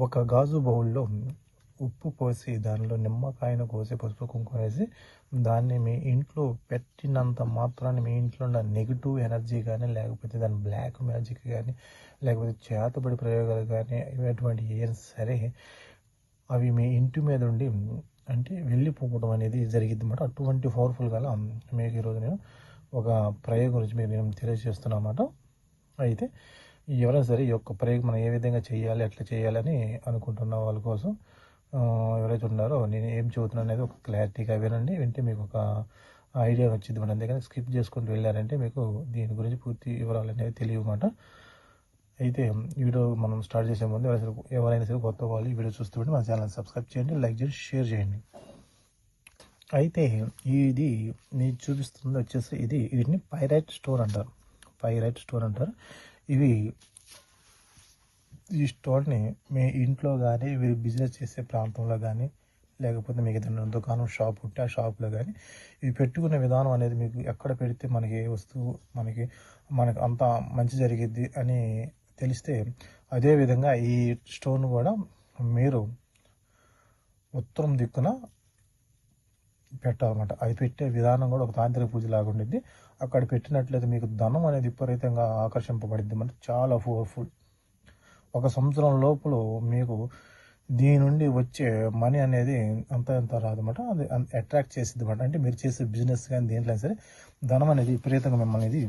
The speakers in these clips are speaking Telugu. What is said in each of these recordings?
ఒక గాజు బౌల్లో ఉప్పు పోసి దానిలో నిమ్మకాయను కోసి పసుపు కుంకుమ వేసి దాన్ని మీ ఇంట్లో పెట్టినంత మాత్రాన్ని మీ ఇంట్లో ఉన్న నెగిటివ్ ఎనర్జీ కానీ లేకపోతే దాని బ్లాక్ మ్యాజిక్ కానీ లేకపోతే చేతబడి ప్రయోగాలు కానీ ఇటువంటి ఏం సరే అవి మీ ఇంటి మీద ఉండి అంటే వెళ్ళిపోవడం అనేది జరిగింది అన్నమాట అటువంటి పవర్ఫుల్ గల మీకు ఈరోజు నేను ఒక ప్రయోగం గురించి మీరు నేను తెలియజేస్తున్నాను అన్నమాట. అయితే ఎవరైనా సరే ఈ యొక్క ప్రయోగం మనం ఏ విధంగా చేయాలి ఎట్లా చేయాలని అనుకుంటున్న వాళ్ళ కోసం. ఎవరైతే ఉన్నారో నేను ఏం చెబుతున్నాను అనేది ఒక క్లారిటీగా వినండి వింటే మీకు ఒక ఐడియా వచ్చింది మన అందుకని స్కిప్ చేసుకుంటూ వెళ్ళారంటే మీకు దీని గురించి పూర్తి వివరాలు అనేవి తెలియమాట. అయితే వీడియో మనం స్టార్ట్ చేసే ముందు ఎవరైనా సరే ఎవరైనా సరే కొత్త వాళ్ళు ఈ వీడియో చూస్తుంటే మన ఛానల్ సబ్స్క్రైబ్ చేయండి లైక్ చేయండి షేర్ చేయండి. అయితే ఇది మీరు చూపిస్తుంది వచ్చేసి ఇది వీటిని పైరైట్ స్టోన్ అంటారు. పైరైట్ స్టోన్ అంటారు. ఇవి ఈ స్టోర్ని మీ ఇంట్లో కానీ మీరు బిజినెస్ చేసే ప్రాంతంలో కానీ లేకపోతే మీకు ఏదైనా దుకాణం షాప్ ఉంటే ఆ షాప్లో కానీ ఇవి పెట్టుకునే విధానం అనేది మీకు ఎక్కడ పెడితే మనకి ఏ వస్తువు మనకి మనకు అంత మంచి జరిగిద్ది అని తెలిస్తే అదే విధంగా ఈ స్టోన్ కూడా మీరు ఉత్తరం దిక్కున పెట్టాలన్నమాట అది పెట్టే విధానం కూడా ఒక తాంత్రిక పూజ లాగా ఉండిద్ది. అక్కడ పెట్టినట్లయితే మీకు ధనం అనేది విపరీతంగా ఆకర్షింపబడిద్ది. అంటే చాలా పవర్ఫుల్ ఒక సంవత్సరం లోపల మీకు దీని నుండి వచ్చే మనీ అనేది అంత ఎంత రాదన్నమాట. అది అట్రాక్ట్ చేసిద్ది అనమాట అంటే మీరు చేసే బిజినెస్ కానీ దేంట్లో సరే ధనం అనేది విపరీతంగా మిమ్మల్ని ఇది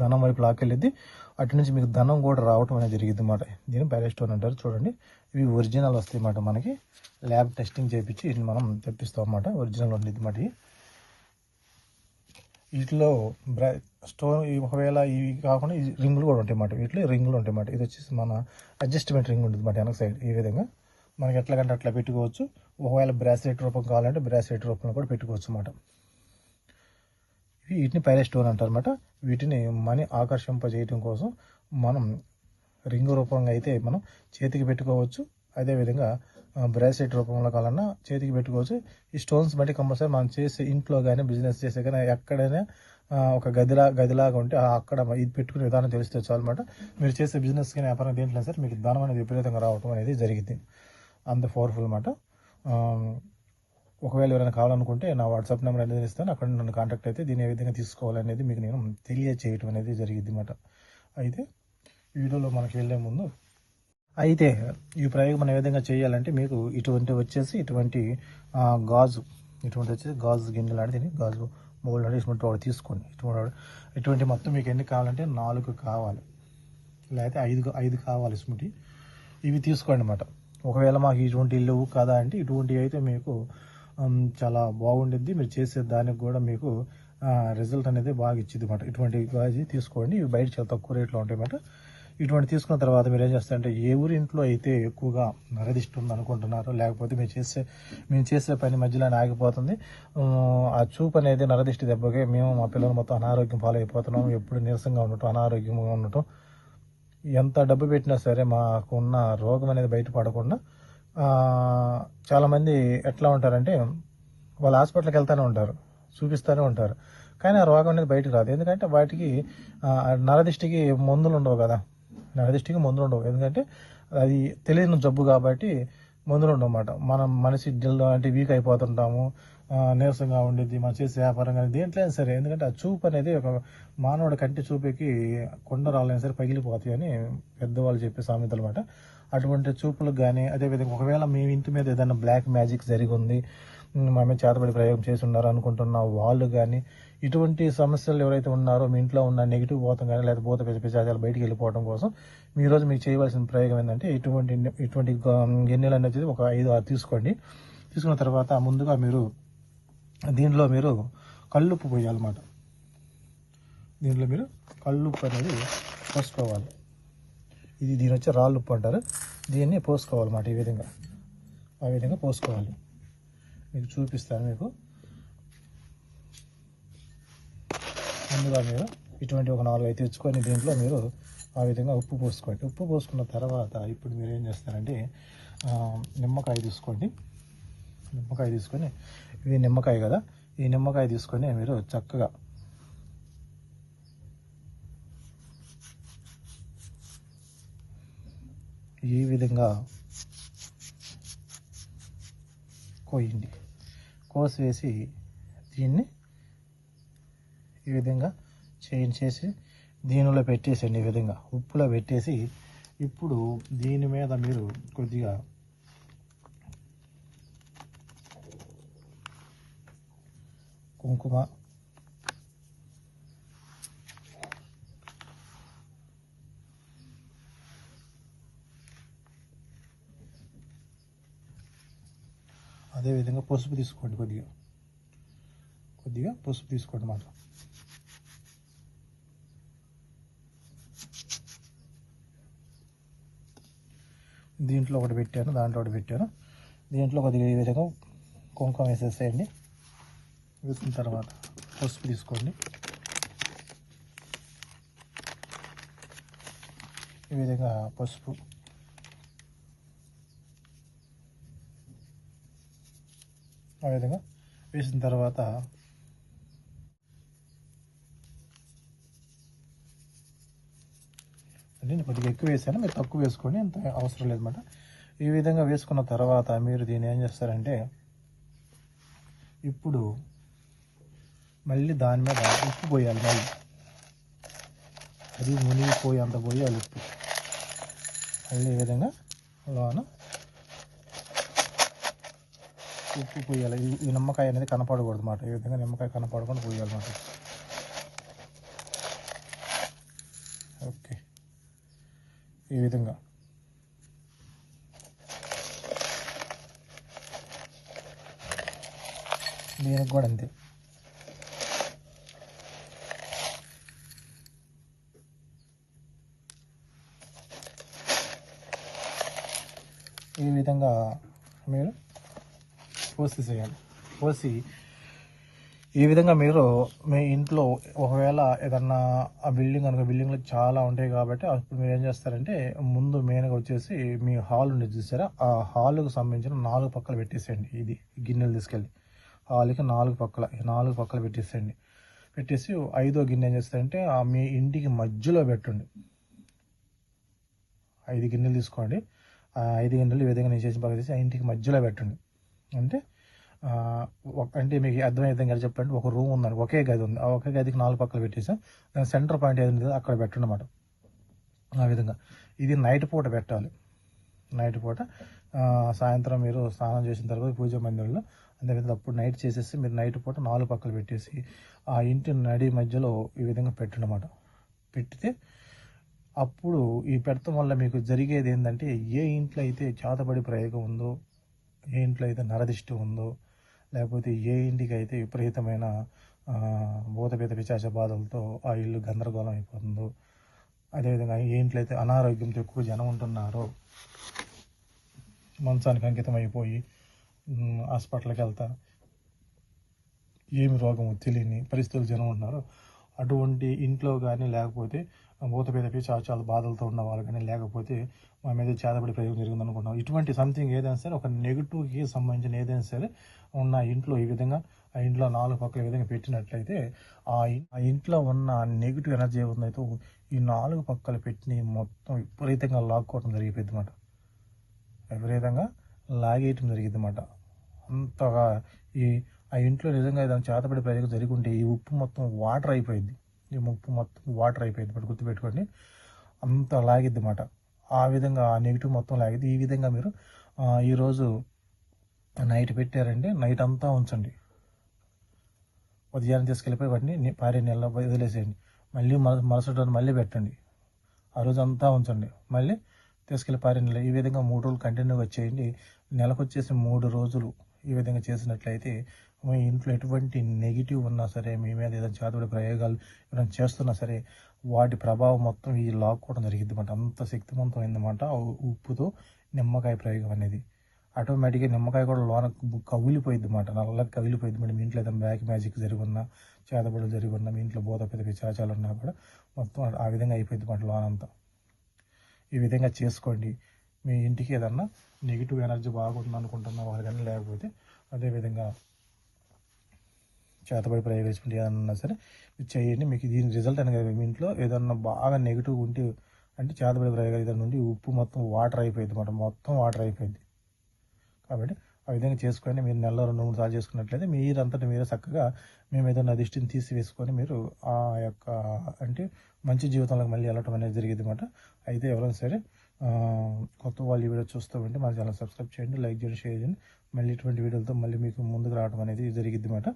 ధనం వైపు లాకెళ్ళిద్ది అటు నుంచి మీకు ధనం కూడా రావటం అనేది జరిగింది అనమాట దీన్ని బ్యాలెస్టోన్ అంటారు. చూడండి. ఇవి ఒరిజినల్ వస్తాయి అన్నమాట మనకి. ల్యాబ్ టెస్టింగ్ చేయించి వీటిని మనం తెప్పిస్తాం అన్నమాట. ఒరిజినల్ ఉండేది మాట వీటిలో బ్రా స్టోన్ ఒకవేళ ఇవి కాకుండా ఈ రింగులు కూడా ఉంటాయి అన్నమాట. వీటిలో రింగులు ఉంటాయి అన్నమాట. ఇది వచ్చేసి మన అడ్జస్ట్మెంట్ రింగ్ ఉంటుంది అన్నమాట వెనక సైడ్ ఈ విధంగా. మనకి ఎట్లాగంటే అట్లా పెట్టుకోవచ్చు. ఒకవేళ బ్రాస్లెట్ రూపం కావాలంటే బ్రాస్లెట్ రూపంలో కూడా పెట్టుకోవచ్చు అన్నమాట. వీటిని పైరే స్టోన్ అంటారు వీటిని మనీ ఆకర్షింపజేయటం కోసం మనం రింగ్ రూపంగా అయితే మనం చేతికి పెట్టుకోవచ్చు. అదేవిధంగా బ్రాస్లెట్ రూపంలో కావాలన్నా చేతికి పెట్టుకోవచ్చు. ఈ స్టోన్స్ బట్టి కంపల్సరీ మనం చేసే ఇంట్లో కానీ బిజినెస్ చేసే కానీ ఎక్కడైనా ఒక గదిలా గదిలాగా ఉంటే ఆ అక్కడ ఇది పెట్టుకునే విధానం తెలిస్తే చాలన్నమాట అనమాట మీరు చేసే బిజినెస్ కానీ వ్యాపారం దేంట్లో సరే మీకు ధనం అనేది విపరీతంగా రావటం అనేది జరిగింది అంత పవర్ఫుల్ అనమాట ఒకవేళ ఎవరైనా కావాలనుకుంటే నా వాట్సాప్ నెంబర్ అనేది ఇస్తాను. అక్కడ నన్ను కాంటాక్ట్ అయితే దీన్ని ఏ విధంగా తీసుకోవాలనేది మీకు నేను తెలియచేయటం అనేది జరిగింది అనమాట అయితే వీడియోలో మనకి వెళ్ళే ముందు అయితే ఈ ప్రయోగం మనం ఏ విధంగా చేయాలంటే మీకు ఇటువంటి వచ్చేసి ఇటువంటి గాజు ఇటువంటి వచ్చేసి గాజు గిన్నె లాంటిది గాజు బౌల్ లాంటి ఇటువంటి తీసుకోండి. ఇటువంటి ఇటువంటి మొత్తం మీకు ఎన్ని కావాలంటే నాలుగు కావాలి. లేకపోతే ఐదు ఐదు కావాలి స్మృతి. ఇవి తీసుకోండి అన్నమాట. ఒకవేళ మాకు ఇటువంటి లేవు కదా అంటే ఇటువంటివి అయితే మీకు చాలా బాగుండిద్ది. మీరు చేసే దానికి కూడా మీకు రిజల్ట్ అనేది బాగా ఇచ్చింది అనమాట ఇటువంటి గాజు తీసుకోండి. ఇవి బయట చాలా తక్కువ రేట్లో ఉంటాయి అన్నమాట. ఇటువంటి తీసుకున్న తర్వాత మీరు ఏం చేస్తారంటే ఏ ఊరి ఇంట్లో అయితే ఎక్కువగా నరదిష్టి ఉంది అనుకుంటున్నారు లేకపోతే మీరు చేసే మేము చేసే పని మధ్యలో ఆగిపోతుంది ఆ చూపు అనేది నరదిష్టి దెబ్బకి మేము మా పిల్లలు మొత్తం అనారోగ్యం పాలైపోతున్నాం ఎప్పుడు నీరసంగా ఉండటం అనారోగ్యంగా ఉండటం. ఎంత డబ్బు పెట్టినా సరే మాకు ఉన్న రోగం అనేది బయటపడకుండా చాలామంది ఎట్లా ఉంటారంటే వాళ్ళు హాస్పిటల్కి వెళ్తూనే ఉంటారు చూపిస్తూనే ఉంటారు. కానీ ఆ రోగం అనేది బయటకు రాదు. ఎందుకంటే వాటికి నరదిష్టికి మందులు ఉండవు కదా. నరదిష్టికి మందులు ఉండవు. ఎందుకంటే అది తెలియని జబ్బు కాబట్టి మందులు ఉండవు అన్నమాట మనం మనిషి జిల్ అంటే వీక్ అయిపోతుంటాము నీరసంగా ఉండేది మనం చేసే వ్యాపారం కానీ దేంట్లో అయినా సరే. ఎందుకంటే ఆ చూపు అనేది ఒక మానవుడి కంటి చూపుకి కొండరాలైనా సరే పగిలిపోతాయి అని పెద్దవాళ్ళు చెప్పే సామెతలు అనమాట అటువంటి చూపులకు కానీ అదేవిధంగా ఒకవేళ మీ ఇంటి మీద ఏదైనా బ్లాక్ మ్యాజిక్ జరిగి ఉంది ఉమ్, మా మీద చేతబడి ప్రయోగం చేసి ఉన్నారు అనుకుంటున్న వాళ్ళు కానీ ఇటువంటి సమస్యలు ఎవరైతే ఉన్నారో మీ ఇంట్లో ఉన్న నెగిటివ్ పోతం కానీ లేదా భూత పిచ్చి పిశాచాలు బయటికి వెళ్ళిపోవడం కోసం మీ రోజు మీకు చేయవలసిన ప్రయోగం ఏంటంటే ఇటువంటి ఇటువంటి గిన్నెలు అనేది ఒక ఐదు ఆరు తీసుకోండి. తీసుకున్న తర్వాత ముందుగా మీరు దీంట్లో మీరు కళ్ళుప్పు పోయాలన్నమాట. దీంట్లో మీరు కళ్ళుప్పు అనేది పోసుకోవాలి. ఇది దీని వచ్చి రాళ్ళు ఉప్పు అంటారు. దీన్ని పోసుకోవాలన్నమాట ఈ విధంగా. ఆ విధంగా పోసుకోవాలి. మీకు చూపిస్తాను మీకు. ముందుగా మీరు ఇటువంటి ఒక నాలుగు అయితే తెచ్చుకొని దీంట్లో మీరు ఆ విధంగా ఉప్పు పోసుకోండి. ఉప్పు పోసుకున్న తర్వాత ఇప్పుడు మీరు ఏం చేస్తారంటే నిమ్మకాయ తీసుకోండి. నిమ్మకాయ తీసుకొని ఇది నిమ్మకాయ కదా ఈ నిమ్మకాయ తీసుకొని మీరు చక్కగా ఈ విధంగా కోయండి కోసి వేసి దీన్ని ఈ విధంగా చేయించేసి దీనిలో పెట్టేసండి ఈ విధంగా. ఉప్పులో పెట్టేసి ఇప్పుడు దీని మీద మీరు కొద్దిగా కుంకుమ అదేవిధంగా పసుపు తీసుకోండి కొద్దిగా. కొద్దిగా పసుపు తీసుకోండి మాట దీంట్లో ఒకటి పెట్టాను దాంట్లో ఒకటి పెట్టాను. దీంట్లో కొద్దిగా ఈ విధంగా కుంకుమ వేసేసేయండి. వేసిన తర్వాత పసుపు తీసుకోండి. ఈ విధంగా పసుపు ఆ విధంగా వేసిన తర్వాత నేను కొద్దిగా ఎక్కువ వేసాను. మీరు తక్కువ వేసుకోండి అంత అవసరం లేదన్నమాట. ఈ విధంగా వేసుకున్న తర్వాత మీరు దీన్ని ఏం చేస్తారంటే ఇప్పుడు మళ్ళీ దాని మీద ఉప్పు పోయాలి మళ్ళీ. అది మునిగిపోయి అంత పోయాలి ఉప్పు. మళ్ళీ ఈ విధంగా లోన ఉప్పు పోయాలి. ఈ- నిమ్మకాయ అనేది కనపడకూడదు అన్నమాట ఈ విధంగా నిమ్మకాయ కనపడకుండా పోయాలన్నమాట ఓకే. ఈ విధంగా. దీనికి కూడా అంతే. ఈ విధంగా మీరు పోసి చేయాలి. పోసి ఈ విధంగా మీరు మీ ఇంట్లో ఒకవేళ ఏదన్నా ఆ బిల్డింగ్ అనుకో బిల్డింగ్లు చాలా ఉంటాయి కాబట్టి అప్పుడు మీరు ఏం చేస్తారంటే ముందు మెయిన్గా వచ్చేసి మీ హాల్ ఉండేది చూసారా? ఆ హాల్కు సంబంధించిన నాలుగు పక్కలు పెట్టేసేయండి. ఇది గిన్నెలు తీసుకెళ్ళి. హాల్కి నాలుగు పక్కల నాలుగు పక్కలు పెట్టేసేయండి. పెట్టేసి ఐదో గిన్నె ఏం చేస్తారంటే ఆ మీ ఇంటికి మధ్యలో పెట్టండి. ఐదు గిన్నెలు తీసుకోండి. ఐదు గిన్నెలు ఈ విధంగా నేను చేసి బాగా చేసి ఆ ఇంటికి మధ్యలో పెట్టండి. అంటే ఒక- అంటే మీకు అర్థమయ్యే విధంగా చెప్పండి ఒక రూమ్ ఉందని ఒకే గది ఉంది. ఆ ఒకే గదికి నాలుగు పక్కలు పెట్టేసాం దాని సెంటర్ పాయింట్ ఏదైనా అక్కడ పెట్టండి అన్నమాట ఆ విధంగా. ఇది నైట్ పూట పెట్టాలి. నైట్ పూట సాయంత్రం మీరు స్నానం చేసిన తర్వాత పూజ మందిరంలో అదేవిధంగా అప్పుడు నైట్ చేసేసి మీరు నైట్ పూట నాలుగు పక్కలు పెట్టేసి ఆ ఇంటి నడి మధ్యలో ఈ విధంగా పెట్టండి పెట్టితే అప్పుడు ఈ పెడతం వల్ల మీకు జరిగేది ఏంటంటే ఏ ఇంట్లో అయితే చేతబడి ప్రయోగం ఉందో ఏ ఇంట్లో అయితే నరదిష్టి ఉందో లేకపోతే ఏ ఇంటికి అయితే విపరీతమైన భూతపేత పిచాచ బాధలతో ఆ ఇల్లు గందరగోళం అయిపోతుందో అదేవిధంగా ఏ ఇంట్లో అయితే అనారోగ్యంతో ఎక్కువ జనం ఉంటున్నారో మంచానికి అంకితం అయిపోయి హాస్పిటల్కి వెళ్తా ఏమి రోగం తెలియని పరిస్థితులు జనం ఉంటున్నారో అటువంటి ఇంట్లో కానీ లేకపోతే భూతపేద పిచాచాలు బాధలతో ఉన్న వాళ్ళు కానీ లేకపోతే మా మీద చేతబడి ప్రయోగం జరిగింది అనుకుంటున్నాం ఇటువంటి సంథింగ్ ఏదైనా సరే ఒక నెగిటివ్కి సంబంధించిన ఏదైనా సరే ఉన్న ఇంట్లో ఈ విధంగా ఆ ఇంట్లో నాలుగు పక్కల ఈ విధంగా పెట్టినట్లయితే ఆ ఆ ఇంట్లో ఉన్న నెగిటివ్ ఎనర్జీ ఏముందైతే ఈ నాలుగు పక్కల పెట్టిన మొత్తం విపరీతంగా లాక్కోవడం జరిగిపోయింది అనమాట విపరీతంగా లాగేయటం జరిగింది అనమాట అంతగా ఈ ఆ ఇంట్లో నిజంగా ఏదైనా చేతబడి ప్రయోగం జరిగి ఉంటే ఈ ఉప్పు మొత్తం వాటర్ అయిపోయింది. ఈ ముప్పు మొత్తం వాటర్ అయిపోయింది. బట్ గుర్తుపెట్టుకోండి. అంత లాగిద్ది అన్నమాట ఆ విధంగా ఆ నెగిటివ్ మొత్తం లాగిద్ది. ఈ విధంగా మీరు ఈరోజు నైట్ పెట్టారంటే నైట్ అంతా ఉంచండి. ఉదయాన్నే తీసుకెళ్ళిపోయి వాటిని పారే నీళ్ళలో వదిలేసేయండి. మళ్ళీ మరుసటి మళ్ళీ పెట్టండి. ఆ రోజు అంతా ఉంచండి. మళ్ళీ తీసుకెళ్ళి పారే నెల ఈ విధంగా మూడు రోజులు కంటిన్యూగా వచ్చేయండి నెలకు వచ్చేసి మూడు రోజులు ఈ విధంగా చేసినట్లయితే మీ ఇంట్లో ఎటువంటి నెగిటివ్ ఉన్నా సరే మీ మీద ఏదైనా చేతుడి ప్రయోగాలు ఏదైనా చేస్తున్నా సరే వాటి ప్రభావం మొత్తం ఈ లాక్కోవడం జరిగింది అనమాట అంత శక్తివంతమైందన్నమాట ఉప్పుతో నిమ్మకాయ ప్రయోగం అనేది. ఆటోమేటిక్గా నిమ్మకాయ కూడా లోన కవిలిపోయింది అనమాట నల్లగా కవిలిపోయింది మేడం మీ ఇంట్లో ఏదైనా బ్యాక్ మ్యాజిక్ జరిగినా చేతబడులు జరిగినా మీ ఇంట్లో బోధ పెద్ద చాచాలు ఉన్నా కూడా మొత్తం ఆ విధంగా అయిపోయింది అనమాట లోన్ అంతా ఈ విధంగా చేసుకోండి. మీ ఇంటికి ఏదన్నా నెగిటివ్ ఎనర్జీ బాగుంటుంది అనుకుంటున్న వారు కానీ లేకపోతే అదేవిధంగా చేతబడి ప్రయోగించుకుంటే ఏదన్నా ఉన్నా సరే మీరు చేయండి. మీకు దీని రిజల్ట్ అనేది మీ ఇంట్లో ఏదన్నా బాగా నెగిటివ్ ఉంటే అంటే చేతబడి ప్రయోగాల నుండి ఉప్పు మొత్తం వాటర్ అయిపోయింది అనమాట మొత్తం వాటర్ అయిపోయింది. కాబట్టి ఆ విధంగా చేసుకొని మీరు నెలలో రెండు మూడు సార్లు చేసుకున్నట్లయితే మీరంతటి మీరే చక్కగా మేము ఏదైనా దిష్టిని తీసివేసుకొని మీరు ఆ యొక్క అంటే మంచి జీవితంలోకి మళ్ళీ వెళ్ళటం అనేది జరిగింది అనమాట అయితే ఎవరైనా సరే కొత్త వాళ్ళు ఈ వీడియో చూస్తూ ఉంటే మా ఛానల్ సబ్స్క్రైబ్ చేయండి లైక్ చేయండి షేర్ చేయండి. మళ్ళీ ఇటువంటి వీడియోలతో మళ్ళీ మీకు ముందుకు రావడం అనేది జరిగిద్ది అనమాట